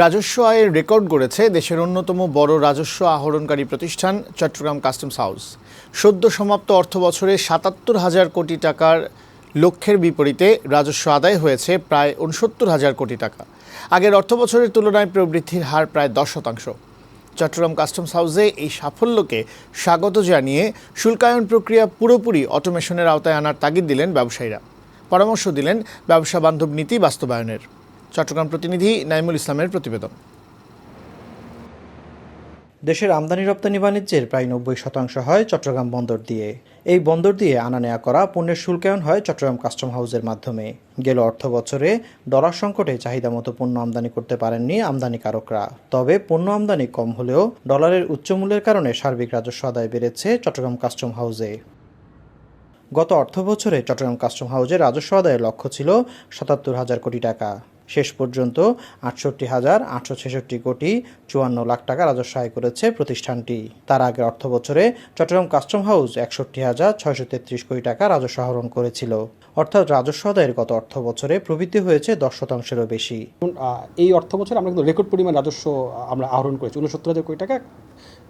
রাজস্ব আয়ের রেকর্ড গড়েছে দেশের অন্যতম বড় রাজস্ব আহরণকারী প্রতিষ্ঠান চট্টগ্রাম কাস্টমস হাউস। সদ্য সমাপ্ত অর্থ বছরে সাতাত্তর হাজার কোটি টাকার লক্ষ্যের বিপরীতে রাজস্ব আদায় হয়েছে প্রায় উনসত্তর হাজার কোটি টাকা। আগের অর্থ বছরের তুলনায় প্রবৃদ্ধির হার প্রায় দশ শতাংশ। চট্টগ্রাম কাস্টমস হাউসে এই সাফল্যকে স্বাগত জানিয়ে শুল্কায়ন প্রক্রিয়া পুরোপুরি অটোমেশনের আওতায় আনার তাগিদ দিলেন ব্যবসায়ীরা। পরামর্শ দিলেন ব্যবসা বান্ধব নীতি বাস্তবায়নের। চট্টগ্রাম প্রতিনিধি নাইমুল ইসলামের প্রতিবেদন। দেশের আমদানি রপ্তানি বাণিজ্যের প্রায় নব্বই শতাংশ হয় চট্টগ্রাম বন্দর দিয়ে। এই বন্দর দিয়ে আনা নেয়া করা পণ্যের শুল্কায়ন হয় চট্টগ্রাম কাস্টম হাউসের মাধ্যমে। গেল অর্থ বছরে ডলার সংকটে চাহিদা মতো পণ্য আমদানি করতে পারেননি আমদানিকারকরা। তবে পণ্য আমদানি কম হলেও ডলারের উচ্চমূল্যের কারণে সার্বিক রাজস্ব আদায় বেড়েছে চট্টগ্রাম কাস্টম হাউসে। গত অর্থ বছরে চট্টগ্রাম কাস্টম হাউসের রাজস্ব আদায়ের লক্ষ্য ছিল সাতাত্তর হাজার কোটি টাকা। শেষ পর্যন্ত আটষট্টি হাজার আটশো ছেষট্টি কোটি চুয়ান্ন লাখ টাকা রাজস্ব আয় করেছে প্রতিষ্ঠানটি। তার আগের অর্থ বছরে চট্টগ্রাম কাস্টম হাউস একষট্টি হাজার ছয়শো তেত্রিশ কোটি টাকা রাজস্ব আহরণ করেছিল। অর্থাৎ রাজস্ব আদায়ের গত অর্থ বছরে প্রবৃদ্ধি হয়েছে দশ শতাংশেরও বেশি। এই অর্থ বছরে আমরা কিন্তু রেকর্ড পরিমাণ রাজস্ব আমরা আহরণ করেছি। উনসত্তর হাজার কোটি টাকা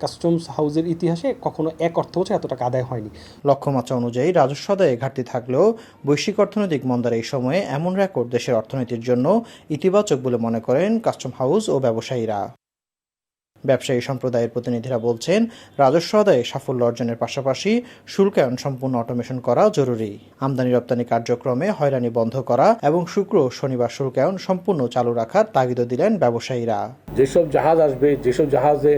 কাস্টমস হাউসের ইতিহাসে কখনো এক অর্থ বছর এত টাকা আদায় হয়নি। লক্ষ্যমাত্রা অনুযায়ী রাজস্ব আদায়ে ঘাটতি থাকলেও বৈশ্বিক অর্থনৈতিক মন্দার এই সময়ে এমন রেকর্ড দেশের অর্থনীতির জন্য ইতিবাচক বলে মনে করেন কাস্টম হাউস ও ব্যবসায়ীরা। ব্যবসায়ী সম্প্রদায়ের প্রতিনিধিরা বলছেন, রাজস্ব আদায়ে সাফল্য অর্জনের পাশাপাশি শুল্কায়ন সম্পূর্ণ অটোমেশন করা জরুরি। আমদানি রপ্তানি কার্যক্রমে হয়রানি বন্ধ করা এবং শুক্র শনিবার শুল্কায়ন সম্পূর্ণ চালু রাখার তাগিদও দিলেন ব্যবসায়ীরা। যেসব জাহাজ আসবে, যেসব জাহাজে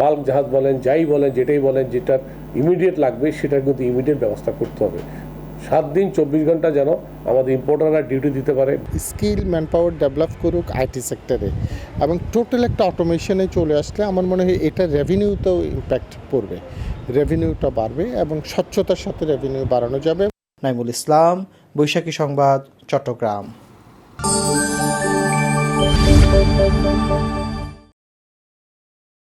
বাল্ক জাহাজ বলেন, যাই বলেন, যেটাই বলেন, যেটার ইমিডিয়েট লাগবে সেটা কিন্তু ইমিডিয়েট ব্যবস্থা করতে হবে। সাত দিন চব্বিশ ঘণ্টা যেন আমাদের ইম্পোর্টাররা ডিউটি দিতে পারে। স্কিল ম্যান পাওয়ার ডেভেলপ করুক আইটি সেক্টরে এবং টোটাল একটা অটোমেশনে চলে আসলে আমার মনে হয় এটা রেভিনিউতেও ইম্প্যাক্ট পড়বে। রেভিনিউটা বাড়বে এবং স্বচ্ছতার সাথে রেভিনিউ বাড়ানো যাবে। নাইমুল ইসলাম বৈশাখী সংবাদ চট্টগ্রাম।